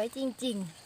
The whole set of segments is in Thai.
วยจริง ๆ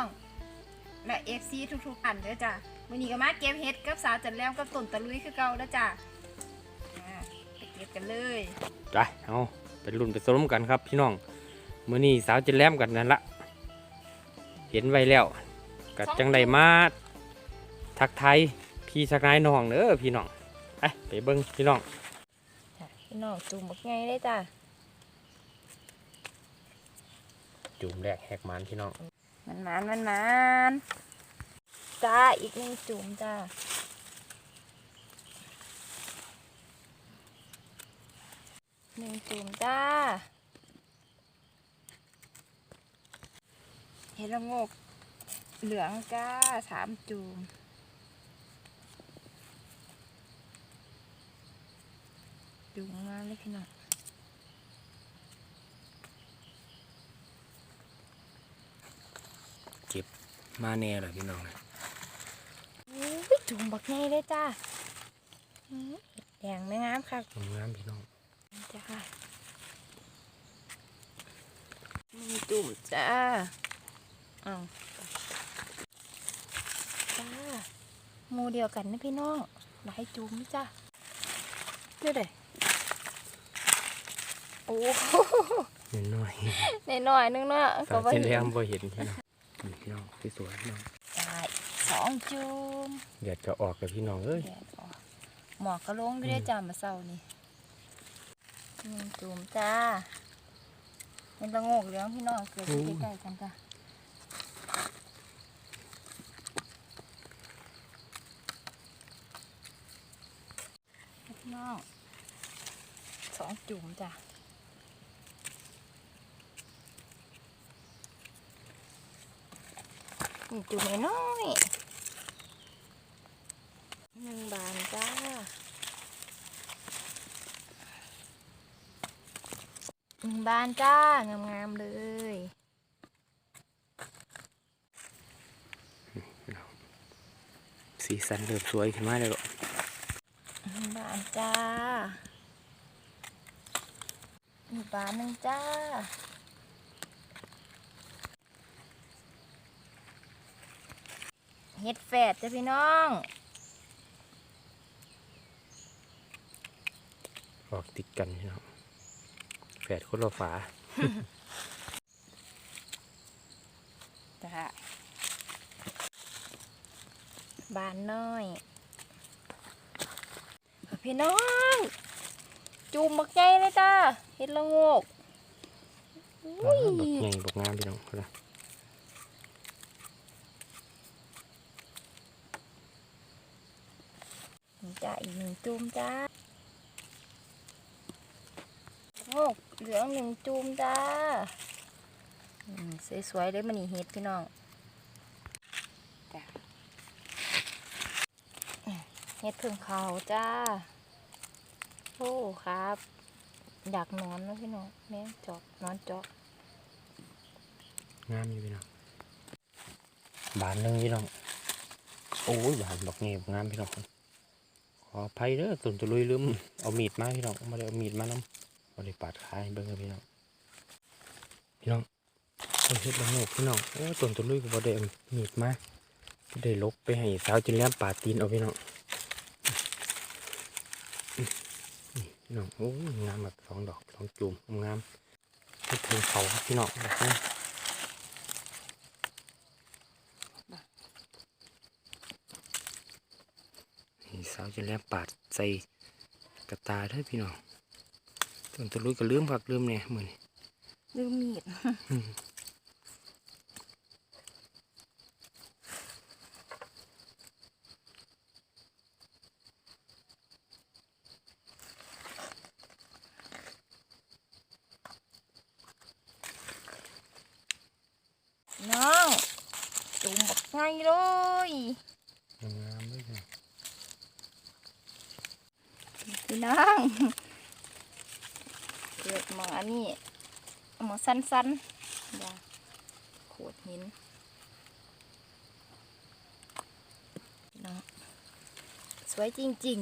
อแม่พี่น้องและเอฟซีทุกๆอันเด้อจ้าวันนี้ก็มาเก็บเห็ดกับสาวจันแรมกับต้นตะลุยคือเก่าเด้อจ้าอ่าไปเก็บกันเลยไปเอาไปรุ่นไปสมกันครับพี่น้องมื้อนี้สาวจะแลมกันนั่นละเห็นไว้แล้วกัจังไดมาทักทายพี่สักนายน้องเด้อพี่น้องไปไปเบิ่งพี่น้องพี่น้องจุ่มบักไงได้จ้าจุ่มแรกแหกมันพี่น้อง มันมันมันมันจ้าอีกหนึ่งจุ่มจ้าหนึ่งจุ่มจ้า เห็ดละโงก เหลืองจ้าสามจุ่มจุ่มมาเลยพี่น้อง เก็บมาแน่เลยพี่น้องอุ้ยจุ่มบักไงเลยจ้าอื้อแดงไม่งามค่ะงามๆพี่น้องจ้ามีจุ่มจ้าเอาจ้าหมูเดียวกันนะพี่น้องหลายจุ่มจ้าเดี๋ยวเดี๋ยวโอ้น้อยในหน่อยๆนึงเนาะๆก็สาวว่าจะเห็นแลมบ่เห็นพี่น้อง นี่พี่น้องสวยๆพี่น้องได้สองจุ่มเดี๋ยวจะออกกับพี่น้องเอ้ยแดดออกหมอกก็ลงด้วยจ้ามาเศร้านี่หนึ่งจุ่มจ้าเป็นตะโงกเหลืองพี่น้องเกิดอยู่ใกล้ๆกันจ้าพี่น้องสองจุ่มจ้ะ นี่จุ่มน้อยหนึ่งบานจ้าหนึ่งบานจ้างามๆเลยสีสันเริ่มสวยขึ้นมาแล้วลูกหนึ่งบานจ้าหนึ่งบานหนึ่งจ้า เฮ็ดแฝดจ้ะพี่น้อง ออกติดกันพี่น้องแฝดคนละฝาจ้าบานน้อย พี่น้อง จูมบักใหญ่เลยจ้าเฮ็ดละโงกอุ้ยบักใหญ่บักงามพี่น้องนะ จ้าอีกหนึ่งจูมจ้าโงกเหลืองหนึ่งจูมจ้าสวยๆเลยมันนี่เฮ็ดพี่น้องจ้าเฮ็ดพึ่งเขาจ้า โอ้ครับ อยากนอนนะพี่น้องแม่จอกนอนจอกงามอยู่พี่น้องบานนึงพี่น้องโอ้ยบานบักใหญ่บักงามพี่น้อง ออภัยเด้อตุนจะลุยลืมเอามีดมาพี่น้องม่ได้เอามีดมานำม่ได้ปาดขาให้เบิ่งพี่น้องพี่น้องเฮ้ยเฮ็ดละโงกพี่น้องโอ้ตุนจะลุยก็บ่ได้เอามีดมาได้ลบไปให้สาวจินแลมปาดตีนเอาพี่น้องพี่น้องโอ้งามแบบสองดอกสองจุ่มงามเฮ็ดเทิงเขาพี่น้องแบบนี้าวจะแล้วปาดใส่กระตาได้พี่น้องต้นตะลุยก็ลืมผักลืมเนี่ยมือนี่ลืมมีดน้องจุ่มบักไงด้วย พี่น้องเกิดหมองอันนี้หมองสั้นๆอย่าโขดหินพี่น้องสวยจริง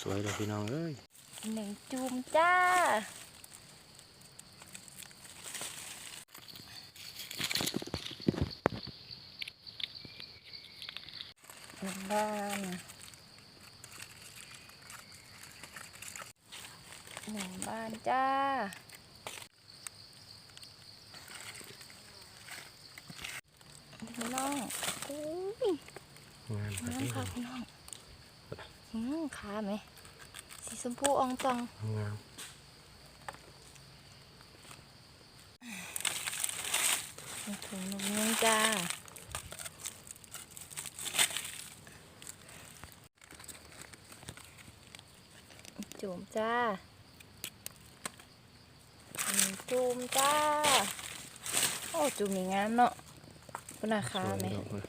สวยเลยพี่น้องเอ้ยๆหนึ่งจูมจ้าหนึ่ง บ้านหนึ่งบ้านจ้าพี่น้องอุ้ยงามแบบน้ำนี้ค่ะพี่น้องอืมขาไหมสีชมพูอองตองงามถุงนมนึงจ้า จุ่มจ้าอืมจุ่มจ้า โอ้จุ่มนี่งามเนาะคุณอาคาไหมสวยพี่น้องเอ้ย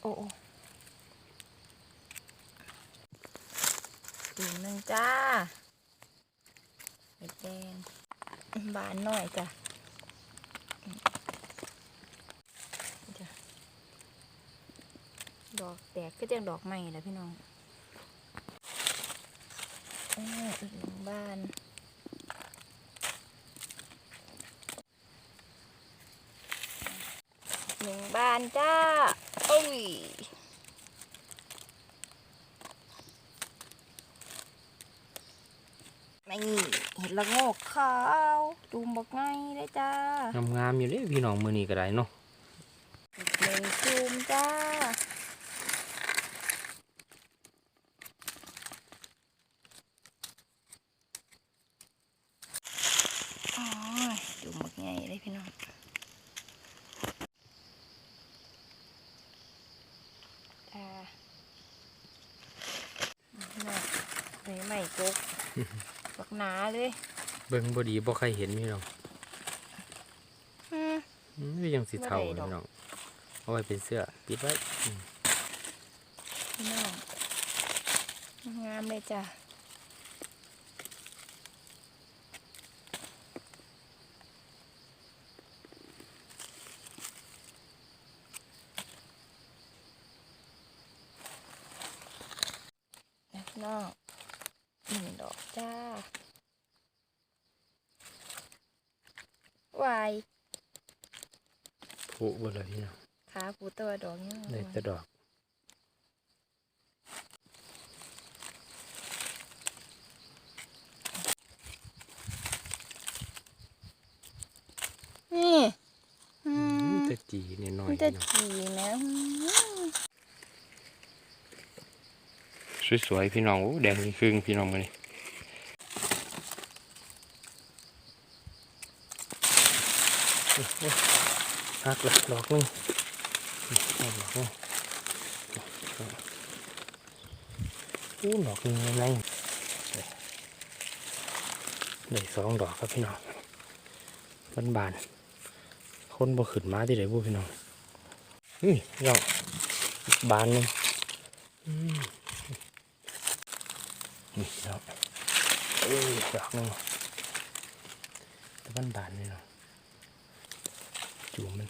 โอ้โอ้ถุงหนึ่งจ้าเม็ดแดงบานหน่อยจ้ะจ้ะ ดอกแตกก็จะดอกใหม่แหล้วพี่น้องอ่าอีกหนึ่งบานหนึ่งบานจ้าโอ้ยนี่เห็ดละโงกขาวดูบอกไงเลยจ้างามๆอยู่เด้พี่น้องมื้อนี้ก็ได้เนาะเลยซูมจ้า อ๋อดูบอกไงเลยพี่น้องอ่าน่ะเลยใหม่กุกบักหนาเลย เบิ่งบ่ดีบ่ใครเห็นพี่น้องอืมอืมยังสิเท่าบ่ได้ดอกพี่น้อง เอาไว้เป็นเสื้อปิดไว้อืมพี่น้องงามเลยจ้ะนะพี่น้องหนึ่งดอกจ้า วาย ผูกเบ่เลยพี่น้องขาปูตัวดอกเนี่ยได้แต่ดอกนี่อือืมมแต่จีน้อยมันๆจะพี่น้องถี่นะอืมสวยๆพี่น้องโอ้แดงครึ่งๆพี่น้องมื้อนี้ หักละดอกนึงดอกนึงอู้ดอกนึงในได้สองดอกครับพี่น้องบานบานคนบ่ขึ้นมาที่ไหนบุพี่น้องนี่พี่น้องอกบานนึงอืมนี่ดอกเอ้ยดอกนึงตะวันบานเลยเนาะ จูมมัน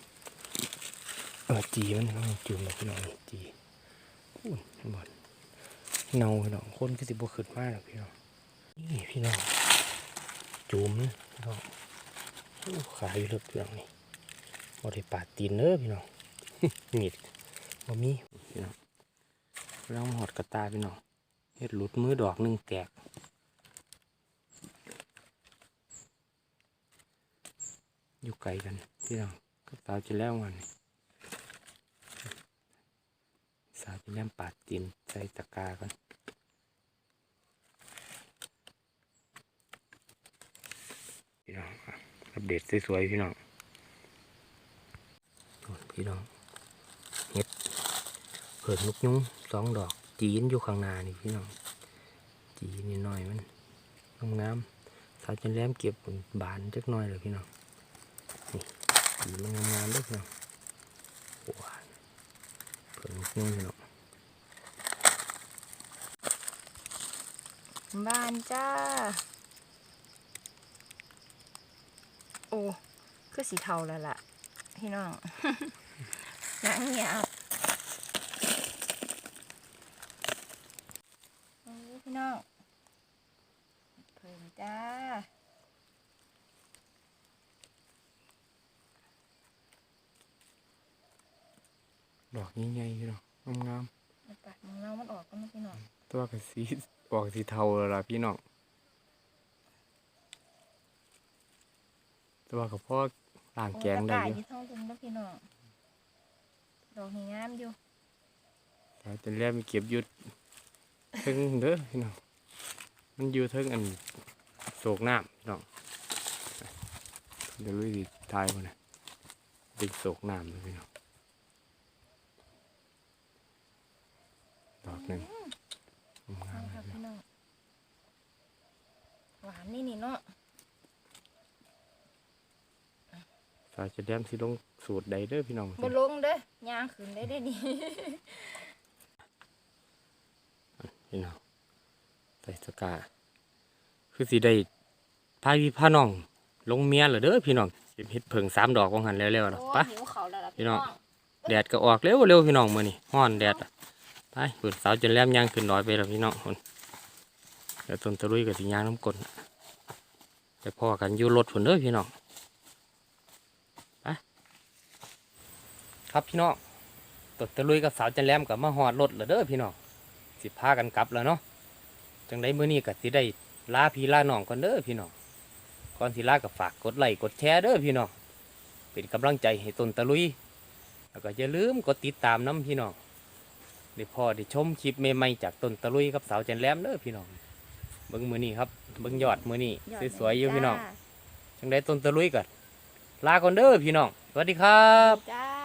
เออจีมันเนาจูมดอกพี่น้องจีอุ้ยบอลเนาพี่น้องคนก็สิบ่ขึ้นมาหรอกพี่น้องนี่พี่น้องจูมมันพี่น้องขายอยู่เลิกพี่น้องนี่บ่ได้ปาตีนเด้อพี่น้องมีดบ่มีพี่น้องเราหอดกระตาพี่น้องเฮ็ดหลุดมือดอกหนึ่งแตกอยู่ไกลกันพี่น้อง สาวจะแล้วมันสาวจะแลมปาดตีนใส่ตะกร้ากันพี่น้องอัปเดตสวยๆพี่น้องพี่น้องเฮ็ดเผิดลูกยุ้งสองดอกจีนอยู่ข้างหน้านี่พี่น้องจีนนิดหน่อยมันงามๆสาวจันแหลมเก็บบานจักหน่อยเลยพี่น้องนี่ จีมันงามๆด้วยพี่น้องหวานเผิดลูกยุ้งพี่น้อบ้านจ้า โอ้คือสีเทาแล้วล่ะ พี่น้องนังเงียบพี่น้องเพิ่งจ้า ดอกใหญ่ๆพี่น้องงามเอาปัดมองเรามันออกก็ไม่พี่น้องๆตัวกับสีออกสีเทาแล้วล่ะพี่น้องตัวกับพ่อล่างแกงได้โอ้อยู่ที่ท้องตุ่มแล้วพี่น้องดอกนี่งามอยู่สาวจันแหลมเก็บอยุดถึงเด้อพี่น้องมันอยู่เทิงอันโศกน้ำพี่น้องเดี๋ยวลุยสิทายมานะติดโศกน้ำเลยพี่น้อง ดอกหนึ่งงามนี่ๆครับเลยพี่น้องหวานนี่นี่เนาะสาวจะแดมสิลงสูตรใดเด้อพี่น้องบ่ลงเด้อย่างขึ้นได้ได้นี่พี่น้องใส่สกาคือสิได้พาพี่พาน้อง ลงเมียเหรอเด้อพี่น้องเก็บเห็ดเผิงสามดอกของหันแล้วๆนะโอ้ไปะหิวเขาแล้วล่ะพี่พี่น้น้อองงแดดก็ออกเร็วเร็วพี่น้องมื้อนี้ฮ้อนแดดอะ ไปเปิดสาวจนแลมย่างขึ้นดอยไปแล้วพี่น้องคนเดี๋ยวต้นตะลุยกับสิย่างน้ำกลนไปพอกันอยู่รถผนเด้อพี่น้องไปครับพี่น้องต้นตะลุยกับสาวจันแลมกับมาหอดรถแล้วเด้อพี่น้องสิพากันกลับแล้วเนาะจังได้มื้อนี้ก็สิได้ลาพี่ลาน้องก่อนเด้อพี่น้องก่อนสิลาก็ฝากกดไลค์กดแชร์เด้อพี่น้องเป็นกำลังใจให้ต้นตะลุยแล้วก็อย่าลืมกดติดตามน้ำพี่น้อง ได้พอได้ชมคลิปใหม่ๆจากต้นตะลุยกับสาวจันแหลมเด้อพี่น้องเบิ้งมือนี้ครับเบิ้งยอดมือนี้อดสวยๆอยู่พี่น้องจ้าจังได้ต้นตะลุยกันลาก่อนเด้อพี่น้องสวัสดีครับ จ้า